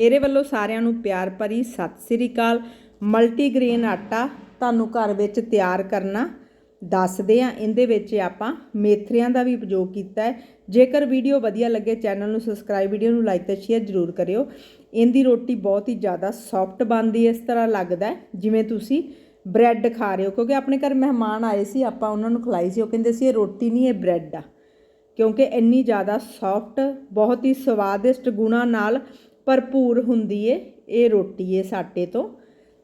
ਮੇਰੇ ਵੱਲੋਂ ਸਾਰਿਆਂ ਨੂੰ ਪਿਆਰ ਭਰੀ ਸਤਿ ਸ੍ਰੀ ਅਕਾਲ। ਮਲਟੀਗ੍ਰੇਨ ਆਟਾ ਤੁਹਾਨੂੰ ਘਰ ਵਿੱਚ ਤਿਆਰ ਕਰਨਾ ਦੱਸਦੇ ਆ ਇਹਦੇ ਵਿੱਚ ਆਪਾਂ ਮੇਥਰਿਆਂ ਦਾ ਵੀ ਉਪਯੋਗ ਕੀਤਾ ਹੈ। ਜੇਕਰ ਵੀਡੀਓ ਵਧੀਆ ਲੱਗੇ ਚੈਨਲ ਨੂੰ ਸਬਸਕ੍ਰਾਈਬ, ਵੀਡੀਓ ਨੂੰ ਲਾਈਕ ਤੇ ਸ਼ੇਅਰ ਜ਼ਰੂਰ ਕਰਿਓ। ਇਹਦੀ ਰੋਟੀ ਬਹੁਤ ਹੀ ਜ਼ਿਆਦਾ ਸੌਫਟ ਬਣਦੀ ਹੈ, ਇਸ ਤਰ੍ਹਾਂ ਲੱਗਦਾ ਜਿਵੇਂ ਤੁਸੀਂ ਬ੍ਰੈਡ ਖਾ ਰਹੇ ਹੋ। ਕਿਉਂਕਿ ਆਪਣੇ ਘਰ ਮਹਿਮਾਨ ਆਏ ਸੀ, ਆਪਾਂ ਉਹਨਾਂ ਨੂੰ ਖਿਲਾਈ ਸੀ। ਉਹ ਕਹਿੰਦੇ ਸੀ ਇਹ ਰੋਟੀ ਨਹੀਂ, ਇਹ ਬ੍ਰੈਡ ਆ। ਕਿਉਂਕਿ ਇੰਨੀ ਜ਼ਿਆਦਾ ਸੌਫਟ ਬਹੁਤ ਹੀ ਸਵਾਦਿਸ਼ਟ ਗੁਣਾਂ ਨਾਲ ਭਰਪੂਰ ਹੁੰਦੀ ਏ, ਇਹ ਰੋਟੀ ਏ ਸਾਟੇ ਤੋਂ।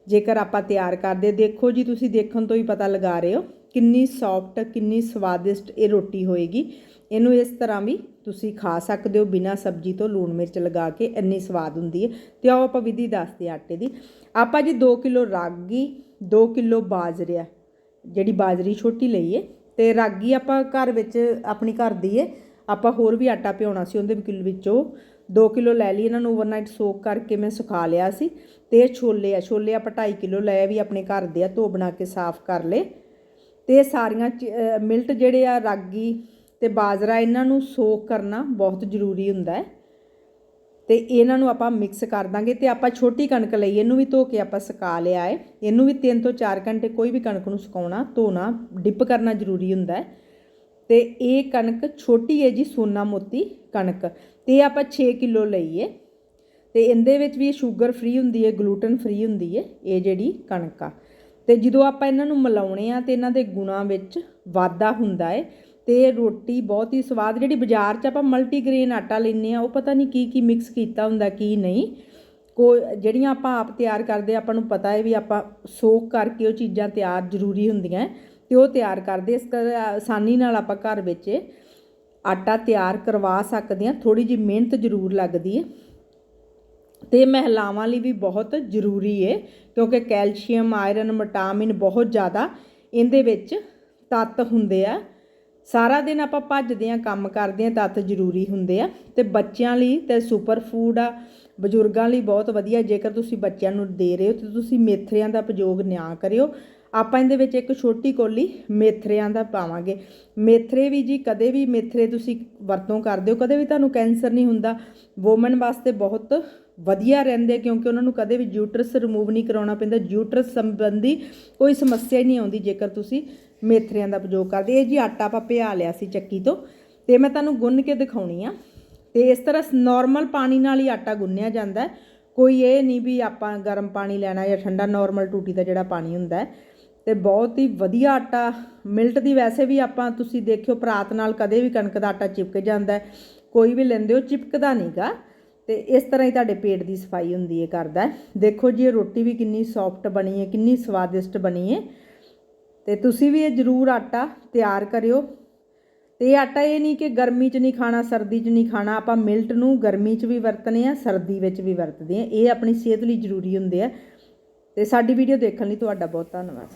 ਜੇਕਰ ਆਪਾਂ ਤਿਆਰ ਕਰਦੇ, ਦੇਖੋ ਜੀ, ਤੁਸੀਂ ਦੇਖਣ ਤੋਂ ਹੀ ਪਤਾ ਲਗਾ ਰਹੇ ਹੋ ਕਿੰਨੀ ਸੌਫਟ ਕਿੰਨੀ ਸਵਾਦਿਸ਼ਟ ਇਹ ਰੋਟੀ ਹੋਏਗੀ। ਇਹਨੂੰ ਇਸ ਤਰ੍ਹਾਂ ਵੀ ਤੁਸੀਂ ਖਾ ਸਕਦੇ ਹੋ ਬਿਨਾਂ ਸਬਜ਼ੀ ਤੋਂ। ਲੂਣ ਮਿਰਚ ਲਗਾ ਕੇ ਇੰਨੀ ਸਵਾਦ ਹੁੰਦੀ ਹੈ ਤੇ ਆਓ ਆਪਾਂ ਵਿਧੀ ਦੱਸਦੇ ਆਟੇ ਦੀ। ਆਪਾਂ ਜੀ 2 ਕਿਲੋ ਰਾਗੀ 2 ਕਿਲੋ ਬਾਜਰਾ ਜਿਹੜੀ ਬਾਜਰੀ ਛੋਟੀ ਲਈ ਏ। ਤੇ ਰਾਗੀ ਆਪਾਂ ਘਰ ਵਿੱਚ, ਆਪਣੀ ਘਰ ਦੀ ਏ। ਆਪਾਂ ਹੋਰ ਵੀ ਆਟਾ ਭਿਉਣਾ ਸੀ, ਉਹਦੇ ਕਿਲੋ ਵਿੱਚੋਂ। 2 ਕਿਲੋ ਲੈ ਲਈ, ਇਹਨਾਂ ਨੂੰ ਓਵਰਨਾਈਟ ਸੋਕ ਕਰਕੇ ਮੈਂ ਸੁਕਾ ਲਿਆ ਸੀ ਤੇ ਇਹ ਛੋਲੇ ਆ, ਛੋਲੇ ਆਪਾਂ 2.5 ਕਿਲੋ ਲਏ ਵੀ ਆਪਣੇ ਘਰ ਦੇ ਆ, ਧੋ ਬਣਾ ਕੇ ਸਾਫ਼ ਕਰ ਲਏ। ਤੇ ਸਾਰੀਆਂ ਚ- ਮਿਲਟ ਜਿਹੜੇ ਆ, ਰਾਗੀ ਤੇ ਬਾਜਰਾ, ਇਹਨਾਂ ਨੂੰ ਸੋਕ ਕਰਨਾ ਬਹੁਤ ਜ਼ਰੂਰੀ ਹੁੰਦਾ ਹੈ। ਤੇ ਇਹਨਾਂ ਨੂੰ ਆਪਾਂ ਮਿਕਸ ਕਰ ਦਾਂਗੇ ਤੇ ਆਪਾਂ ਛੋਟੀ ਕਣਕ ਲਈ, ਇਹਨੂੰ ਵੀ ਧੋ ਕੇ ਆਪਾਂ ਸੁਕਾ ਲਿਆ ਹੈ। ਇਹਨੂੰ ਵੀ 3 ਤੋਂ 4 ਘੰਟੇ ਕੋਈ ਵੀ ਕਣਕ ਨੂੰ ਸੁਕਾਉਣਾ, ਧੋਣਾ ਡਿਪ ਕਰਨਾ ਜ਼ਰੂਰੀ ਹੁੰਦਾ ਹੈ। ਤੇ ਇਹ ਕਣਕ ਛੋਟੀ ਹੈ ਜੀ ਸੋਨਾ ਮੋਤੀ ਕਣਕ ਤੇ ਇਹ ਆਪਾਂ 6 ਕਿਲੋ ਲਈਏ ਤੇ ਇਹਦੇ ਵਿੱਚ ਵੀ ਸ਼ੂਗਰ ਫ੍ਰੀ ਹੁੰਦੀ ਹੈ ਗਲੂਟਨ ਫ੍ਰੀ ਹੁੰਦੀ ਹੈ, ਇਹ ਜਿਹੜੀ ਕਣਕ ਆ। ਤੇ ਜਦੋਂ ਆਪਾਂ ਇਹਨਾਂ ਨੂੰ ਮਿਲਾਉਣੇ ਆ ਤੇ ਇਹਨਾਂ ਦੇ ਗੁਣਾਂ ਵਿੱਚ ਵਾਧਾ ਹੁੰਦਾ ਹੈ ਤੇ ਰੋਟੀ ਬਹੁਤ ਹੀ ਸਵਾਦ, ਜਿਹੜੀ ਬਾਜ਼ਾਰ 'ਚ ਆਪਾਂ ਮਲਟੀਗ੍ਰੇਨ ਆਟਾ ਲੈਂਦੇ ਆ ਉਹ ਪਤਾ ਨਹੀਂ ਕੀ ਕੀ ਮਿਕਸ ਕੀਤਾ ਹੁੰਦਾ, ਕੀ ਨਹੀਂ। ਕੋ ਜਿਹੜੀਆਂ ਆਪਾਂ ਆਪ ਤਿਆਰ ਕਰਦੇ ਆਪਾਂ ਨੂੰ ਪਤਾ ਹੈ ਵੀ ਆਪਾਂ ਸੋਕ ਕਰਕੇ ਉਹ ਚੀਜ਼ਾਂ ਤਿਆਰ ਜ਼ਰੂਰੀ ਹੁੰਦੀਆਂ ਤੇ ਉਹ ਤਿਆਰ ਕਰਦੇ ਇਸ ਕਰ ਆਸਾਨੀ ਨਾਲ ਆਪਾਂ ਘਰ ਵਿੱਚ ਆਟਾ ਤਿਆਰ ਕਰਵਾ ਸਕਦੇ ਹਾਂ। ਥੋੜੀ ਜਿਹੀ ਮਿਹਨਤ ਜ਼ਰੂਰ ਲੱਗਦੀ ਹੈ। ਤੇ ਮਹਿਲਾਵਾਂ ਲਈ ਵੀ ਬਹੁਤ ਜ਼ਰੂਰੀ ਹੈ, ਕਿਉਂਕਿ ਕੈਲਸ਼ੀਅਮ, ਆਇਰਨ, ਵਿਟਾਮਿਨ ਬਹੁਤ ਜ਼ਿਆਦਾ ਇਹਦੇ ਵਿੱਚ ਤੱਤ ਹੁੰਦੇ ਆ। ਸਾਰਾ ਦਿਨ ਆਪਾਂ ਭੱਜਦੇ ਆ ਕੰਮ ਕਰਦੇ ਆ ਤੱਤ ਜ਼ਰੂਰੀ ਹੁੰਦੇ ਆ। ਤੇ ਬੱਚਿਆਂ ਲਈ ਤੇ ਸੁਪਰ ਫੂਡ ਆ। ਬਜ਼ੁਰਗਾਂ ਲਈ ਬਹੁਤ ਵਧੀਆ। ਜੇਕਰ ਤੁਸੀਂ ਬੱਚਿਆਂ ਨੂੰ ਦੇ ਰਹੇ ਹੋ ਤੇ ਤੁਸੀਂ ਮੇਥਰਿਆਂ ਦਾ ਉਪਯੋਗ ਨਾ ਕਰਿਓ। ਆਪਾਂ ਇਹਦੇ ਵਿੱਚ ਇੱਕ ਛੋਟੀ ਕੋਲੀ ਮੇਥਰਿਆਂ ਦਾ ਪਾਵਾਂਗੇ। ਮੇਥਰੇ ਵੀ ਜੀ, ਕਦੇ ਵੀ ਮੇਥਰੇ ਤੁਸੀਂ ਵਰਤੋਂ ਕਰਦੇ ਹੋ, ਕਦੇ ਵੀ ਤੁਹਾਨੂੰ ਕੈਂਸਰ ਨਹੀਂ ਹੁੰਦਾ ਔਮਨ ਵਾਸਤੇ ਬਹੁਤ ਵਧੀਆ ਰਹਿੰਦੇ ਕਿਉਂਕਿ ਉਹਨਾਂ ਨੂੰ ਕਦੇ ਵੀ ਜੂਟਰਸ ਰਿਮੂਵ ਨਹੀਂ ਕਰਾਉਣਾ ਪੈਂਦਾ, ਜੂਟਰਸ ਸੰਬੰਧੀ ਕੋਈ ਸਮੱਸਿਆ ਹੀ ਨਹੀਂ ਆਉਂਦੀ ਜੇਕਰ ਤੁਸੀਂ ਮੇਥਰਿਆਂ ਦਾ ਉਪਯੋਗ ਕਰਦੇ। ਇਹ ਜੀ ਆਟਾ ਆਪਾਂ ਪਿਆ ਲਿਆ ਸੀ ਚੱਕੀ ਤੋਂ, ਤੇ ਮੈਂ ਤੁਹਾਨੂੰ ਗੁੰਨ ਕੇ ਦਿਖਾਉਣੀ ਆ। ਤੇ ਇਸ ਤਰ੍ਹਾਂ ਨਾਰਮਲ ਪਾਣੀ ਨਾਲ ਹੀ ਆਟਾ ਗੁੰਨਿਆ ਜਾਂਦਾ ਕੋਈ ਇਹ ਨਹੀਂ ਵੀ ਆਪਾਂ ਗਰਮ ਪਾਣੀ ਲੈਣਾ ਜਾਂ ਠੰਡਾ ਨਾਰਮਲ ਟੂਟੀ ਦਾ ਜਿਹੜਾ ਪਾਣੀ ਹੁੰਦਾ ਹੈ। ਤੇ ਬਹੁਤ ਹੀ ਵਧੀਆ ਆਟਾ। ਮਿਲਟ ਦੀ ਵੈਸੇ ਵੀ ਆਪਾਂ ਤੁਸੀਂ ਦੇਖਿਓ ਪਰਾਤ ਨਾਲ ਕਦੇ ਵੀ ਕਣਕ ਦਾ ਆਟਾ ਚਿਪਕ ਜਾਂਦਾ ਕੋਈ ਵੀ ਲੈਂਦੇ ਹੋ, ਚਿਪਕਦਾ ਨਹੀਂਗਾ ਤੇ ਇਸ ਤਰ੍ਹਾਂ ਹੀ ਤੁਹਾਡੇ ਪੇਟ ਦੀ ਸਫ਼ਾਈ ਹੁੰਦੀ ਹੈ ਕਰਦਾ ਦੇਖੋ ਜੀ, ਇਹ ਰੋਟੀ ਵੀ ਕਿੰਨੀ ਸੌਫਟ ਬਣੀ ਹੈ, ਕਿੰਨੀ ਸਵਾਦਿਸ਼ਟ ਬਣੀ ਹੈ। ਤੇ ਤੁਸੀਂ ਵੀ ਇਹ ਜ਼ਰੂਰ ਆਟਾ ਤਿਆਰ ਕਰਿਓ। ਤੇ ਇਹ ਆਟਾ ਇਹ ਨਹੀਂ ਕਿ ਗਰਮੀ 'ਚ ਨਹੀਂ ਖਾਣਾ, ਸਰਦੀ 'ਚ ਨਹੀਂ ਖਾਣਾ। ਆਪਾਂ ਮਿਲਟ ਨੂੰ ਗਰਮੀ 'ਚ ਵੀ ਵਰਤਨੇ ਆ ਸਰਦੀ ਵਿੱਚ ਵੀ ਵਰਤਦੇ ਆ ਇਹ ਆਪਣੀ ਸਿਹਤ ਲਈ ਜ਼ਰੂਰੀ ਹੁੰਦੇ ਆ। ਤੇ ਸਾਡੀ ਵੀਡੀਓ ਦੇਖਣ ਲਈ ਤੁਹਾਡਾ ਬਹੁਤ ਧੰਨਵਾਦ।